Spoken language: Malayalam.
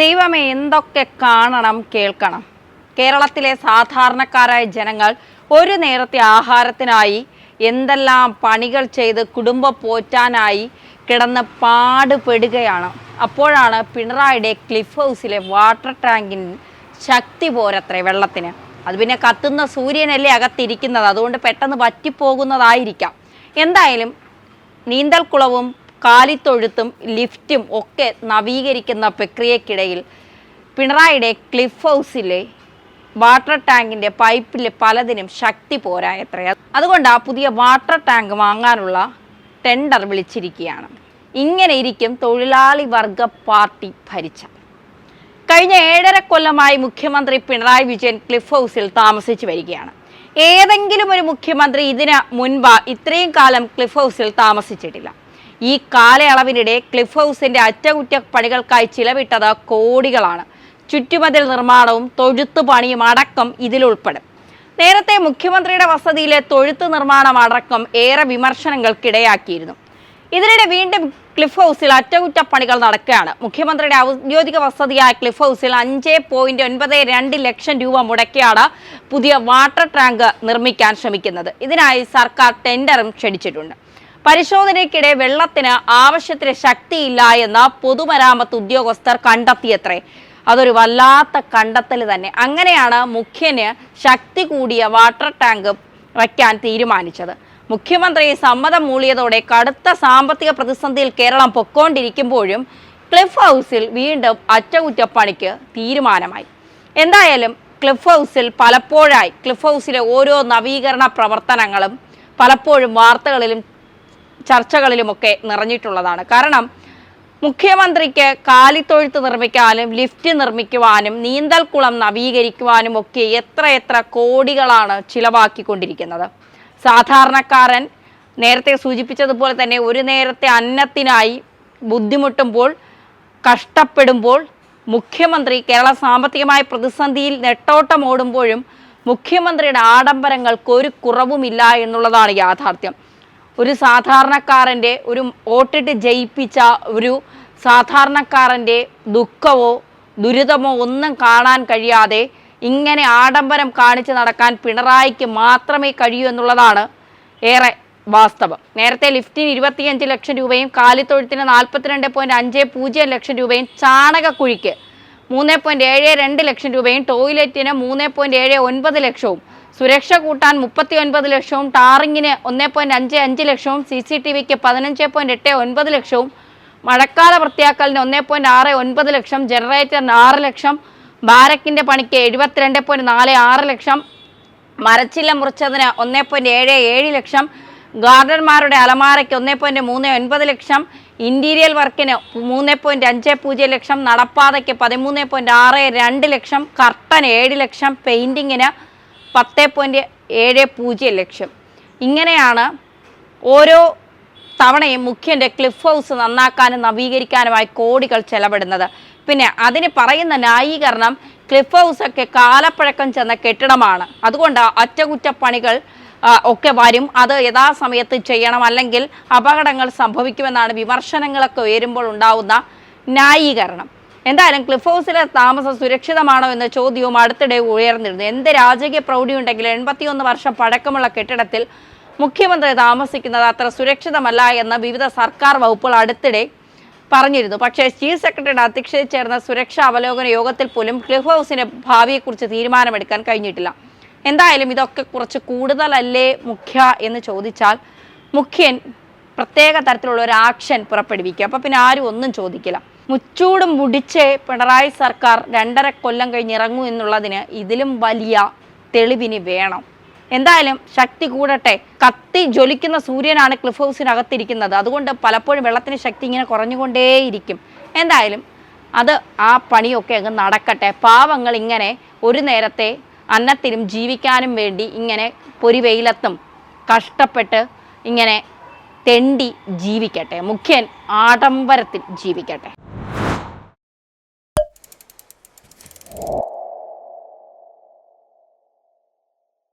ദൈവമേ എന്തൊക്കെ കാണണം കേൾക്കണം. കേരളത്തിലെ സാധാരണക്കാരായ ജനങ്ങൾ ഒരു നേരത്തെ ആഹാരത്തിനായി എന്തെല്ലാം പണികൾ ചെയ്ത് കുടുംബം പോറ്റാനായി കിടന്ന് പാടുപെടുകയാണ്. അപ്പോഴാണ് പിണറായിയുടെ ക്ലിഫ് ഹൗസിലെ വാട്ടർ ടാങ്കിൻ ശക്തി പോരത്രേ വെള്ളത്തിന്. അത് പിന്നെ കത്തുന്ന സൂര്യനല്ലേ അകത്തിരിക്കുന്നത്. അതുകൊണ്ട് പെട്ടെന്ന് പറ്റിപ്പോകുന്നതായിരിക്കാം എന്തായാലും നീന്തൽക്കുളവും കാലിത്തൊഴുത്തും ലിഫ്റ്റും ഒക്കെ നവീകരിക്കുന്ന പ്രക്രിയക്കിടയിൽ പിണറായിയുടെ ക്ലിഫ് ഹൗസിലെ വാട്ടർ ടാങ്കിന്റെ പൈപ്പിൽ പലതിനും ശക്തി പോരായത്രേ അതുകൊണ്ട് ആ പുതിയ വാട്ടർ ടാങ്ക് വാങ്ങാനുള്ള ടെൻഡർ വിളിച്ചിരിക്കുകയാണ്. ഇങ്ങനെ ഇരിക്കും തൊഴിലാളി വർഗ പാർട്ടി ഭരിച്ച. കഴിഞ്ഞ ഏഴര കൊല്ലമായി മുഖ്യമന്ത്രി പിണറായി വിജയൻ ക്ലിഫ് ഹൗസിൽ താമസിച്ചു വരികയാണ്. ഏതെങ്കിലും ഒരു മുഖ്യമന്ത്രി ഇതിന് മുൻപ് ഇത്രയും കാലം ക്ലിഫ് ഹൗസിൽ താമസിച്ചിട്ടില്ല. ഈ കാലയളവിനിടെ ക്ലിഫ് ഹൗസിന്റെ അറ്റകുറ്റപ്പണികൾക്കായി ചിലവിട്ടത് കോടികളാണ്. ചുറ്റുമതിൽ നിർമ്മാണവും തൊഴുത്തു പണിയും അടക്കം ഇതിലുൾപ്പെടും. നേരത്തെ മുഖ്യമന്ത്രിയുടെ വസതിയിലെ തൊഴുത്ത് നിർമ്മാണം അടക്കം ഏറെ വിമർശനങ്ങൾക്കിടയാക്കിയിരുന്നു. ഇതിനിടെ വീണ്ടും ക്ലിഫ് ഹൗസിൽ അറ്റകുറ്റപ്പണികൾ നടക്കുകയാണ്. മുഖ്യമന്ത്രിയുടെ ഔദ്യോഗിക വസതിയായ ക്ലിഫ് ഹൗസിൽ അഞ്ച് പോയിന്റ് ഒൻപത് രണ്ട് ലക്ഷം രൂപ മുടക്കിയാണ് പുതിയ വാട്ടർ ടാങ്ക് നിർമ്മിക്കാൻ ശ്രമിക്കുന്നത്. ഇതിനായി സർക്കാർ ടെൻഡറും ക്ഷണിച്ചിട്ടുണ്ട്. പരിശോധനയ്ക്കിടെ വെള്ളത്തിന് ആവശ്യത്തിന് ശക്തിയില്ല എന്ന് പൊതുമരാമത്ത് ഉദ്യോഗസ്ഥർ കണ്ടെത്തിയത്രേ. അതൊരു വല്ലാത്ത കണ്ടെത്തൽ തന്നെ. അങ്ങനെയാണ് മുഖ്യന് ശക്തി കൂടിയ വാട്ടർ ടാങ്ക് വയ്ക്കാൻ തീരുമാനിച്ചത്. മുഖ്യമന്ത്രി സമ്മതം മൂളിയതോടെ കടുത്ത സാമ്പത്തിക പ്രതിസന്ധിയിൽ കേരളം പൊക്കോണ്ടിരിക്കുമ്പോഴും ക്ലിഫ് ഹൗസിൽ വീണ്ടും അറ്റകുറ്റപ്പണിക്ക് തീരുമാനമായി. എന്തായാലും ക്ലിഫ് ഹൗസിൽ പലപ്പോഴായി ക്ലിഫ് ഹൗസിലെ ഓരോ നവീകരണ പ്രവർത്തനങ്ങളും പലപ്പോഴും വാർത്തകളിലും ചർച്ചകളിലുമൊക്കെ നിറഞ്ഞിട്ടുള്ളതാണ്. കാരണം മുഖ്യമന്ത്രിക്ക് കാലിത്തൊഴുത്ത് നിർമ്മിക്കാനും ലിഫ്റ്റ് നിർമ്മിക്കുവാനും നീന്തൽക്കുളം നവീകരിക്കുവാനും ഒക്കെ എത്ര എത്ര കോടികളാണ് ചിലവാക്കിക്കൊണ്ടിരിക്കുന്നത്. സാധാരണക്കാരൻ നേരത്തെ സൂചിപ്പിച്ചതുപോലെ തന്നെ ഒരു നേരത്തെ അന്നത്തിനായി ബുദ്ധിമുട്ടുമ്പോൾ കഷ്ടപ്പെടുമ്പോൾ മുഖ്യമന്ത്രി കേരള സാമ്പത്തികമായ പ്രതിസന്ധിയിൽ നെട്ടോട്ടം ഓടുമ്പോഴും മുഖ്യമന്ത്രിയുടെ ആഡംബരങ്ങൾക്ക് ഒരു കുറവുമില്ല എന്നുള്ളതാണ് യാഥാർത്ഥ്യം. ഒരു സാധാരണക്കാരന്റെ ഒരു വോട്ടിട്ട് ജയിപ്പിച്ച ഒരു സാധാരണക്കാരന്റെ ദുഃഖമോ ദുരിതമോ ഒന്നും കാണാൻ കഴിയാതെ ഇങ്ങനെ ആഡംബരം കാണിച്ച് നടക്കാൻ പിണറായിക്ക് മാത്രമേ കഴിയൂ എന്നുള്ളതാണ് ഏറെ വാസ്തവം. നേരത്തെ ലിഫ്റ്റിന് ഇരുപത്തിയഞ്ച് ലക്ഷം രൂപയും കാലിത്തൊഴുത്തിന് നാൽപ്പത്തിരണ്ട് പോയിന്റ് അഞ്ച് പൂജ്യം ലക്ഷം രൂപയും ചാണകക്കുഴിക്ക് മൂന്ന് പോയിന്റ് ഏഴ് രണ്ട് ലക്ഷം രൂപയും ടോയ്ലറ്റിന് മൂന്ന് പോയിന്റ് ഏഴ് ഒൻപത് ലക്ഷവും സുരക്ഷ കൂട്ടാൻ മുപ്പത്തി ഒൻപത് ലക്ഷവും ടാറിങ്ങിന് ഒന്നേ പോയിന്റ് അഞ്ച് അഞ്ച് ലക്ഷവും സി സി ടി വിക്ക് പതിനഞ്ച് പോയിന്റ് എട്ട് ഒൻപത് ലക്ഷവും മഴക്കാല വൃത്തിയാക്കലിന് ഒന്നേ പോയിന്റ് ആറ് ഒൻപത് ലക്ഷം ജനറേറ്ററിന് ആറ് ലക്ഷം ബാരക്കിന്റെ പണിക്ക് എഴുപത്തിരണ്ട് പോയിന്റ് നാല് ആറ് ലക്ഷം മരച്ചില്ല മുറിച്ചതിന് ഒന്നേ പോയിന്റ് ഏഴ് ഏഴ് ലക്ഷം ഗാർഡന്മാരുടെ അലമാരയ്ക്ക് ഒന്നേ പോയിന്റ് മൂന്ന് ഒൻപത് ലക്ഷം ഇന്റീരിയൽ വർക്കിന് മൂന്ന് പോയിന്റ് അഞ്ച് പൂജ്യം ലക്ഷം നടപ്പാതയ്ക്ക് പതിമൂന്ന് പോയിന്റ് ആറ് രണ്ട് ലക്ഷം കർട്ടൻ ഏഴ് ലക്ഷം പെയിന്റിങ്ങിന് പത്ത് പോയിന്റ് ഏഴ് പൂജ്യം ലക്ഷം. ഇങ്ങനെയാണ് ഓരോ തവണയും മുഖ്യന്റെ ക്ലിഫ് ഹൗസ് നന്നാക്കാനും നവീകരിക്കാനുമായി കോടികൾ ചെലവിടുന്നത്. പിന്നെ അതിന് പറയുന്ന ന്യായീകരണം ക്ലിഫ് ഹൗസ് ഒക്കെ കാലപ്പഴക്കം ചെന്ന കെട്ടിടമാണ്. അതുകൊണ്ട് അറ്റകുറ്റപ്പണികൾ ഒക്കെ വരും. അത് യഥാസമയത്ത് ചെയ്യണം. അല്ലെങ്കിൽ അപകടങ്ങൾ സംഭവിക്കുമെന്നാണ് വിമർശനങ്ങളൊക്കെ ഉയരുമ്പോൾ ഉണ്ടാവുന്ന ന്യായീകരണം. എന്തായാലും ക്ലിഫ് ഹൗസിലെ താമസം സുരക്ഷിതമാണോ എന്ന ചോദ്യവും അടുത്തിടെ ഉയർന്നിരുന്നു. എന്ത് രാജകീയ പ്രൗഢിയുണ്ടെങ്കിലും എൺപത്തിയൊന്ന് വർഷം പഴക്കമുള്ള കെട്ടിടത്തിൽ മുഖ്യമന്ത്രി താമസിക്കുന്നത് അത്ര സുരക്ഷിതമല്ല എന്ന് വിവിധ സർക്കാർ വകുപ്പുകൾ അടുത്തിടെ പറഞ്ഞിരുന്നു. പക്ഷേ ചീഫ് സെക്രട്ടറിയുടെ അധ്യക്ഷതയിൽ ചേർന്ന സുരക്ഷാ അവലോകന യോഗത്തിൽ പോലും ക്ലിഫ് ഹൗസിന്റെ ഭാവിയെക്കുറിച്ച് തീരുമാനമെടുക്കാൻ കഴിഞ്ഞിട്ടില്ല. എന്തായാലും ഇതൊക്കെ കുറച്ച് കൂടുതലല്ലേ മുഖ്യ എന്ന് ചോദിച്ചാൽ മുഖ്യൻ പ്രത്യേക തരത്തിലുള്ള ഒരു ആക്ഷൻ പുറപ്പെടുവിക്കുക. അപ്പോൾ പിന്നെ ആരും ഒന്നും ചോദിക്കില്ല. മുച്ചൂടും മുടിച്ച് പിണറായി സർക്കാർ രണ്ടര കൊല്ലം കഴിഞ്ഞ് ഇറങ്ങൂ എന്നുള്ളതിന് ഇതിലും വലിയ തെളിവിന് വേണം. എന്തായാലും ശക്തി കൂടട്ടെ. കത്തി ജ്വലിക്കുന്ന സൂര്യനാണ് ക്ലിഫ് ഹൗസിനകത്തിരിക്കുന്നത്. അതുകൊണ്ട് പലപ്പോഴും വെള്ളത്തിന് ശക്തി ഇങ്ങനെ കുറഞ്ഞുകൊണ്ടേയിരിക്കും. എന്തായാലും അത് ആ പണിയൊക്കെ അങ്ങ് നടക്കട്ടെ. പാവങ്ങൾ ഇങ്ങനെ ഒരു നേരത്തെ അന്നത്തിനും ജീവിക്കാനും വേണ്ടി ഇങ്ങനെ പൊരിവെയിലത്തും കഷ്ടപ്പെട്ട് ഇങ്ങനെ തെണ്ടി ജീവിക്കട്ടെ. മുഖ്യൻ ആഡംബരത്തിൽ ജീവിക്കട്ടെ.